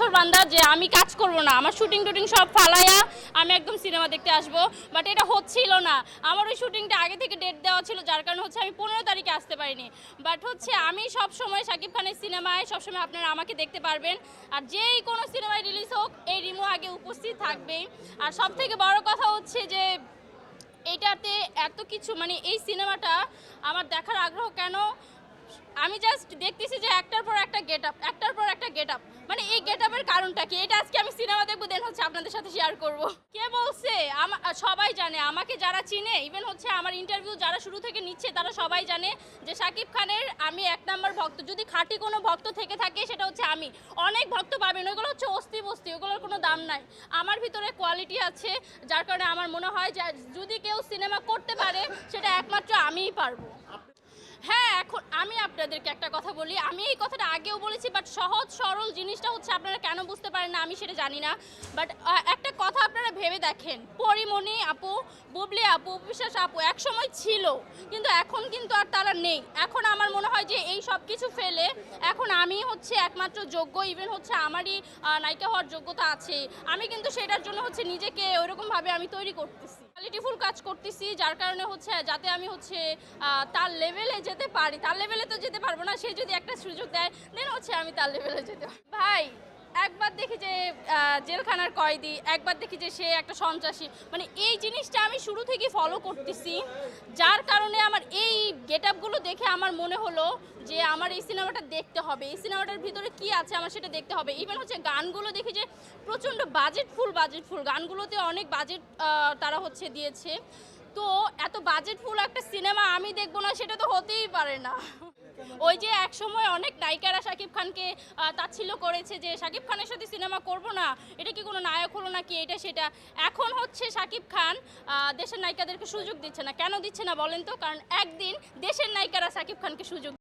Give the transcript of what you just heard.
নাছর বান্দা যে আমি কাজ করব না। আমার শুটিং টুটিং সব ফালাইয়া আমি একদম সিনেমা দেখতে আসব। বাট এটা হচ্ছিল না। আমার ওই শুটিংটা আগে থেকে ডেট দেওয়া ছিল, যার কারণে হচ্ছে আমি পনেরো তারিখে আসতে পারিনি। বাট হচ্ছে আমি সব সময় শাকিব খানের সিনেমায় সবসময় আপনারা আমাকে দেখতে পারবেন। আর যেই কোনো সিনেমায় রিলিজ হোক, এই রিমো আগে উপস্থিত থাকবেই আর সব থেকে বড় কথা হচ্ছে যে এইটাতে এত কিছু মানে এই সিনেমাটা আমার দেখার আগ্রহ কেন? আমি জাস্ট দেখতেছি যে একটার পর একটা গেট আপ একটার পর একটা গেট আপ মানে এই গেট আপের কারণটা কি? এটা আজকে আমি সিনেমা দেখব দেন হচ্ছে আপনাদের সাথে শেয়ার করব। কে বলছে? সবাই জানে, আমাকে যারা চিনে ইভেন হচ্ছে আমার ইন্টারভিউ যারা শুরু থেকে নিচ্ছে, তারা সবাই জানে যে শাকিব খানের আমি এক নম্বর ভক্ত। যদি খাঁটি কোনো ভক্ত থেকে থাকে, সেটা হচ্ছে আমি। অনেক ভক্ত পাবেন, ওইগুলো হচ্ছে অস্থি বস্তি, ওগুলোর কোনো দাম নাই। আমার ভিতরে কোয়ালিটি আছে, যার কারণে আমার মনে হয় যে যদি কেউ সিনেমা করতে পারে, সেটা একমাত্র আমিই পারব। হ্যাঁ এখন আমি আপনাদেরকে একটা কথা বলি। আমি এই কথাটা আগেও বলেছি বাট সহজ, সরল জিনিসটা হচ্ছে আপনারা কেন বুঝতে পারেন না, আমি সেটা জানি না। বাট একটা কথা আপনারা ভেবে দেখেন। পরিমণি আপু, বুবলি আপু বিশ্বাস আপু এক সময় ছিল, কিন্তু এখন কিন্তু আর তারা নেই। এখন আমার মনে হয় যে এই সব কিছু ফেলে এখন আমি হচ্ছে একমাত্র যোগ্য ইভেন হচ্ছে আমারই নায়িকা হওয়ার যোগ্যতা আছে। আমি কিন্তু সেটার জন্য হচ্ছে নিজেকে ওইরকমভাবে আমি তৈরি করতেছি। কোয়ালিটিফুল কাজ করতেছি, যার কারণে হচ্ছে যাতে আমি হচ্ছে তার লেভেলে যেতে পারি, তার লেভেলে তো যেতে পারব না, সে যদি একটা সুযোগ দেয় দেন হচ্ছে আমি তার লেভেলে যেতে। ভাই, একবার দেখি যে জেলখানার কয়েদি, একবার দেখি যে সে একটা সন্ত্রাসী মানে এই জিনিসটা আমি শুরু থেকে ফলো করতেছি, যার কারণে আমার এই গেট আপগুলো দেখে আমার মনে হলো যে আমার এই সিনেমাটা দেখতে হবে, এই সিনেমাটার ভিতরে কি আছে আমার সেটা দেখতে হবে ইভেন হচ্ছে গানগুলো দেখি যে প্রচণ্ড বাজেট ফুল বাজেট ফুল গানগুলোতে অনেক বাজেট তারা হচ্ছে দিয়েছে তো এত বাজেট ফুল একটা সিনেমা আমি দেখব না, সেটা তো হতেই পারে না। ওই যে এক সময় অনেক নায়িকারা শাকিব খানকে তাচ্ছিল্য করেছে যে, শাকিব খানের সাথে সিনেমা করব না, এটা কি কোনো নায়ক হলো নাকি, এটা সেটা? এখন হচ্ছে শাকিব খান দেশের নায়িকাদেরকে সুযোগ দিচ্ছে না। কেন দিচ্ছে না বলেন তো? কারণ একদিন দেশের নায়িকারা শাকিব খানকে সুযোগ